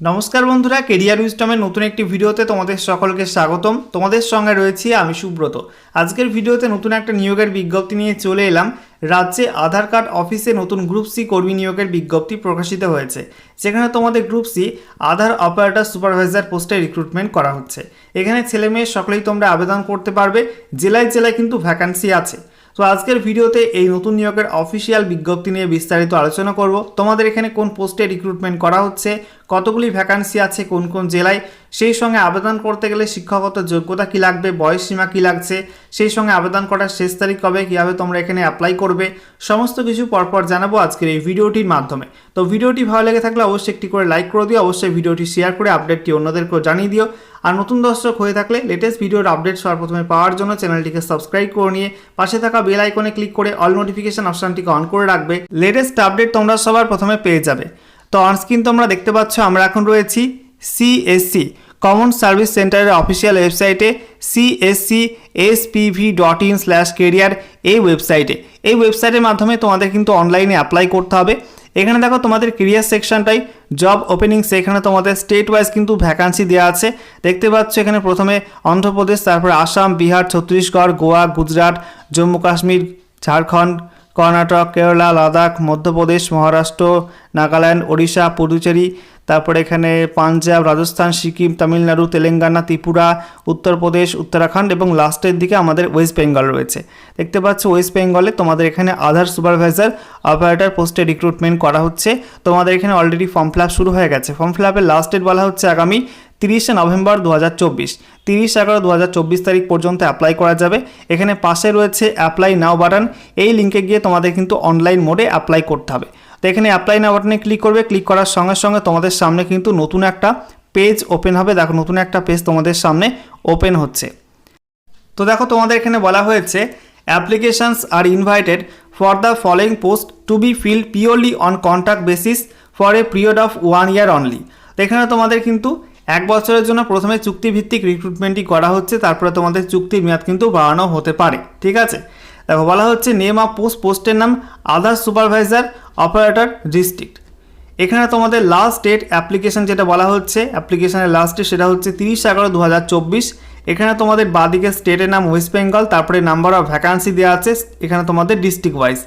নমস্কার বন্ধুরা কেরিয়ার উইস্টমের নতুন একটি ভিডিওতে তোমাদের সকলকে স্বাগতম। তোমাদের সঙ্গে রয়েছি আমি সুব্রত। আজকের ভিডিওতে নতুন একটা নিয়োগের বিজ্ঞপ্তি নিয়ে চলে এলাম। রাজ্যে আধার কার্ড অফিসে নতুন গ্রুপ সি কর্মী নিয়োগের বিজ্ঞপ্তি প্রকাশিত হয়েছে। যেখানে তোমাদের group C Aadhaar operator supervisor পোস্টে রিক্রুটমেন্ট করা হচ্ছে। এখানে ছেলে মেয়ে সকলেই তোমরা আবেদন করতে পারবে। জেলায় জেলায় কিন্তু ভ্যাকান্সি আছে। তো আজকের ভিডিওতে এই নতুন নিয়োগের অফিসিয়াল বিজ্ঞপ্তি নিয়ে বিস্তারিত আলোচনা করব। তোমাদের এখানে কোন পোস্টে রিক্রুটমেন্ট করা হচ্ছে? কতগুলি ভ্যাকান্সি আছে? কোন কোন জেলায়? সেই সঙ্গে আবেদন করতে গেলে শিক্ষাগত যোগ্যতা কী লাগবে, বয়স সীমা কী লাগছে, সেই সঙ্গে আবেদন করার শেষ তারিখ কবে, কীভাবে তোমরা এখানে অ্যাপ্লাই করবে, সমস্ত কিছু পরপর জানাব আজকের এই ভিডিওটির মাধ্যমে। তো ভিডিওটি ভালো লেগে থাকলে অবশ্যই একটি করে লাইক করে দিও, অবশ্যই ভিডিওটি শেয়ার করে আপডেটটি অন্যদেরকেও জানিয়ে দিও। আর নতুন দর্শক হয়ে থাকলে লেটেস্ট ভিডিওর আপডেট সবার প্রথমে পাওয়ার জন্য চ্যানেলটিকে সাবস্ক্রাইব করে নিয়ে পাশে থাকা বেল আইকনে ক্লিক করে অল নোটিফিকেশন অপশনটিকে অন করে রাখবে। লেটেস্ট আপডেট তোমরা সবার প্রথমে পেয়ে যাবে। তো অনস্ক্রিন তোমরা দেখতে পাচ্ছ, আমরা এখন রয়েছি সিএসসি কমন সার্ভিস সেন্টারের অফিসিয়াল ওয়েবসাইটে CSC S SPV dot in slash career এই ওয়েবসাইটে এই ওয়েবসাইটের মাধ্যমে তোমাদের কিন্তু অনলাইনে অ্যাপ্লাই করতে হবে। এখানে দেখো তোমাদের কেরিয়ার সেকশনটাই জব ওপেনিংস এখানে তোমাদের স্টেট ওয়াইজ কিন্তু ভ্যাকান্সি দেওয়া আছে। দেখতে পাচ্ছ এখানে প্রথমে অন্ধ্রপ্রদেশ, তারপরে আসাম, বিহার, ছত্তিশগড়, গোয়া, গুজরাট, জম্মু কাশ্মীর, ঝাড়খণ্ড, কর্ণাটক, কেরালা, লাদাখ, মধ্যপ্রদেশ, মহারাষ্ট্র, নাগাল্যান্ড, ওড়িশা, পুদুচেরি তারপরে এখানে পাঞ্জাব, রাজস্থান, সিকিম, তামিলনাড়ু, তেলেঙ্গানা, ত্রিপুরা, উত্তরপ্রদেশ, উত্তরাখণ্ড এবং লাস্টের দিকে আমাদের ওয়েস্ট বেঙ্গল রয়েছে। দেখতে পাচ্ছ ওয়েস্ট বেঙ্গলে তোমাদের এখানে আধার সুপারভাইজার অপারেটর পোস্টে রিক্রুটমেন্ট করা হচ্ছে। তোমাদের এখানে অলরেডি ফর্ম ফিল শুরু হয়ে গেছে। ফর্ম ফিল আপের লাস্ট ডেট বলা হচ্ছে আগামী তিরিশে নভেম্বর দু হাজার চব্বিশ। তিরিশ এগারো দু হাজার চব্বিশ তারিখ পর্যন্ত অ্যাপ্লাই করা যাবে। এখানে পাশে রয়েছে অ্যাপ্লাই নাও বাটন এই লিঙ্কে গিয়ে তোমাদের কিন্তু অনলাইন মোডে অ্যাপ্লাই করতে হবে। তো এখানে অ্যাপ্লাই নাও বাটনে ক্লিক করবে। ক্লিক করার সঙ্গে সঙ্গে তোমাদের সামনে কিন্তু নতুন একটা পেজ ওপেন হবে। দেখো নতুন একটা পেজ তোমাদের সামনে ওপেন হচ্ছে। তো দেখো তোমাদের এখানে বলা হয়েছে applications are invited for the following post to be fill purely on contact basis for a period of one year only এখানে তোমাদের কিন্তু এক বছরের জন্য প্রথমে চুক্তিভিত্তিক রিক্রুটমেন্টই করা হচ্ছে, তারপরে তোমাদের চুক্তির মেয়াদ কিন্তু বাড়ানো হতে পারে, ঠিক আছে? দেখো, বলা হচ্ছে নেম অফ পোস্ট পোস্টের নাম আধার সুপারভাইজার অপারেটর ডিস্ট্রিক্ট এখানে তোমাদের লাস্ট ডেট অ্যাপ্লিকেশন যেটা বলা হচ্ছে অ্যাপ্লিকেশনের লাস্ট ডেট সেটা হচ্ছে তিরিশ এগারো দু এখানে তোমাদের বাদিকে স্টেটের নাম ওয়েস্ট বেঙ্গল তারপরে নাম্বার অফ ভ্যাকান্সি দেওয়া আছে, এখানে তোমাদের ডিস্ট্রিক্ট ওয়াইজ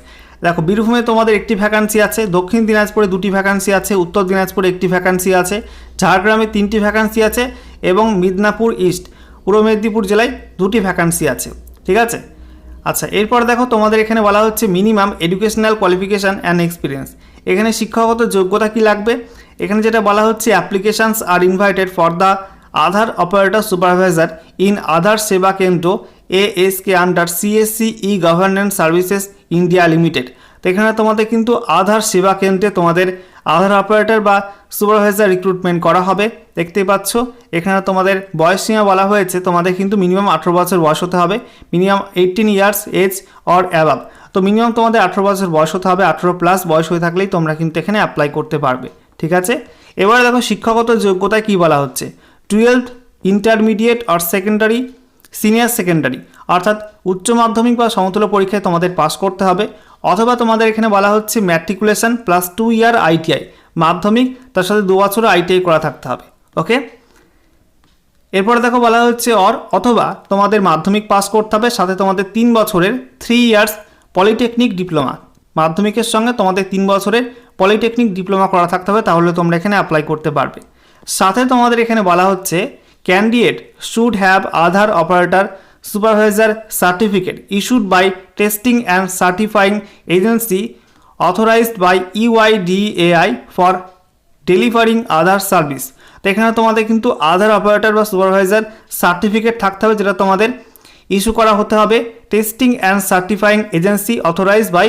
দেখো, বীরভূমে তোমাদের একটি ভ্যাকান্সি আছে, দক্ষিণ দিনাজপুরে দুটি ভ্যাকান্সি আছে, উত্তর দিনাজপুরে একটি ভ্যাকান্সি আছে, ঝাড়গ্রামে তিনটি ভ্যাকান্সি আছে এবং মিদনাপুর ইস্ট পূর্ব মেদিনীপুর জেলায় দুটি ভ্যাকান্সি আছে, ঠিক আছে? আচ্ছা এরপর দেখো, তোমাদের এখানে বলা হচ্ছে minimum educational qualification and experience এখানে শিক্ষাগত যোগ্যতা কি লাগবে? এখানে যেটা বলা হচ্ছে applications are invited for the Aadhaar operator supervisor in Aadhaar Seva Kendra A S K under CSC e governance services India limited. তো এখানে তোমাদের কিন্তু আধার সেবা কেন্দ্রে তোমাদের আধার অপারেটর বা সুপারভাইজার রিক্রুটমেন্ট করা হবে। দেখতেই পাচ্ছ, এখানে তোমাদের বয়স সীমা বলা হয়েছে, তোমাদের কিন্তু মিনিমাম আঠেরো বছর বয়স হতে হবে। Minimum eighteen years age or above তো মিনিমাম তোমাদের আঠেরো বছর বয়স হতে হবে, আঠেরো প্লাস বয়স হয়ে থাকলেই তোমরা কিন্তু এখানে অ্যাপ্লাই করতে পারবে, ঠিক আছে? এবারে দেখো শিক্ষাগত যোগ্যতায় কী বলা হচ্ছে? টুয়েলভ ইন্টারমিডিয়েট আর সেকেন্ডারি সিনিয়র সেকেন্ডারি, অর্থাৎ উচ্চ মাধ্যমিক বা সমতুল্য পরীক্ষায় তোমাদের পাস করতে হবে, অথবা তোমাদের এখানে বলা হচ্ছে matriculation plus two year ITI মাধ্যমিক, তার সাথে দু বছর আইটিআই করা থাকতে হবে ওকে এরপরে দেখো বলা হচ্ছে অর অথবা তোমাদের মাধ্যমিক পাস করতে হবে, সাথে তোমাদের তিন বছরের থ্রি ইয়ার্স পলিটেকনিক ডিপ্লোমা মাধ্যমিকের সঙ্গে তোমাদের তিন বছরের পলিটেকনিক ডিপ্লোমা করা থাকতে হবে, তাহলে তোমরা এখানে অ্যাপ্লাই করতে পারবে। সাথে তোমাদের এখানে বলা হচ্ছে candidate should have Aadhaar operator supervisor certificate issued by testing and certifying agency authorized by UIDAI for delivering Aadhaar service তো এখানে তোমাদের কিন্তু আধার অপারেটর বা সুপারভাইজার সার্টিফিকেট থাকতে হবে, যেটা তোমাদের ইস্যু করা হতে হবে testing and certifying agency authorize by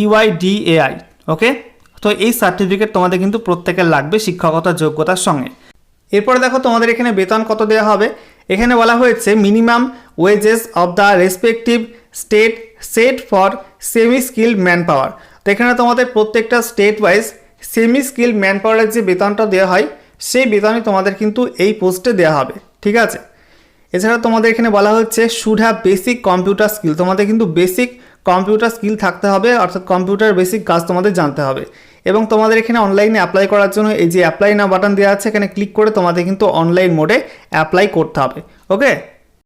UIDAI okay তো এই সার্টিফিকেট তোমাদের কিন্তু প্রত্যেকের লাগবে শিক্ষকতা যোগ্যতার সঙ্গে। এরপরে দেখো তোমাদের এখানে বেতন কত দেওয়া হবে? এখানে বলা হয়েছে minimum wages of the respective state set for semi skilled man power তো এখানে তোমাদের প্রত্যেকটা state wise semi skilled man পাওয়ারের যে বেতনটা দেওয়া হয়, সেই বেতনই তোমাদের কিন্তু এই পোস্টে দেওয়া হবে। ঠিক আছে? এছাড়া তোমাদের এখানে বলা হচ্ছে should have basic computer skill তোমাদের কিন্তু বেসিক কম্পিউটার স্কিল থাকতে হবে, অর্থাৎ কম্পিউটার বেসিক কাজ তোমাদের জানতে হবে। এবং তোমাদের এখানে অনলাইনে অ্যাপ্লাই করার জন্য এই যে অ্যাপ্লাই না বাটন দেওয়া আছে, এখানে ক্লিক করে তোমাদের কিন্তু অনলাইন মোডে অ্যাপ্লাই করতে হবে ওকে